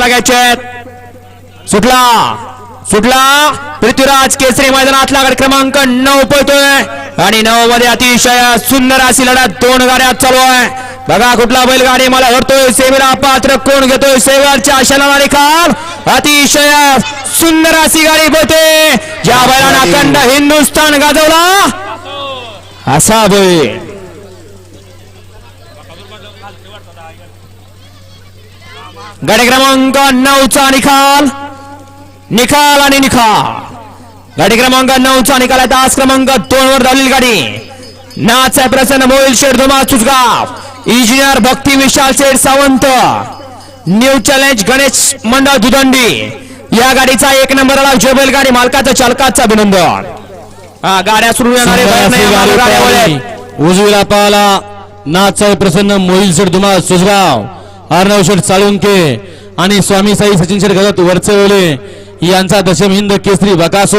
लागायचे सुटला. सुटला. पृथ्वीराज केसरी मैदानातला लागड क्रमांक नऊ पळतोय. आणि नऊ मध्ये अतिशय सुंदर अशी लढत दोन गाड्या चालू आहे. बघा कुठला बैलगाडी मला हरतोय सेवेला पात्र कोण घेतोय? सेवेच्या आशाला निकाल अतिशय सुंदर अशी गाडी पळते. ज्या बैलानं अखंड हिंदुस्थान गाजवला. असा बैल. गाडी क्रमांक नऊचा निकाल. निकाल आणि निकाल. गाडी क्रमांक नऊचा निकाल आहे. तास क्रमांक दोन वर धावलेली गाडी. नाच आहे प्रसन्न मोबाईल शेड धुमा चुसगाव engineer Bhakti Vishal Sheth Sawant. New challenge Ganesh मंडळ दुदंडी. या गाडीचा एक नंबर आला जोबेल गाडी. मालकाचं चालकाचं अभिनंदन. हा गाड्या सुरू. उजवीला पाहाला नाच प्रसन्न मोहिल शेठ धुमा सुसगाव अर्णव शेठ साळुंके आणि स्वामी साई सचिन शेठ गजत वरचवले यांचा दशम हिंद केसरी बकासो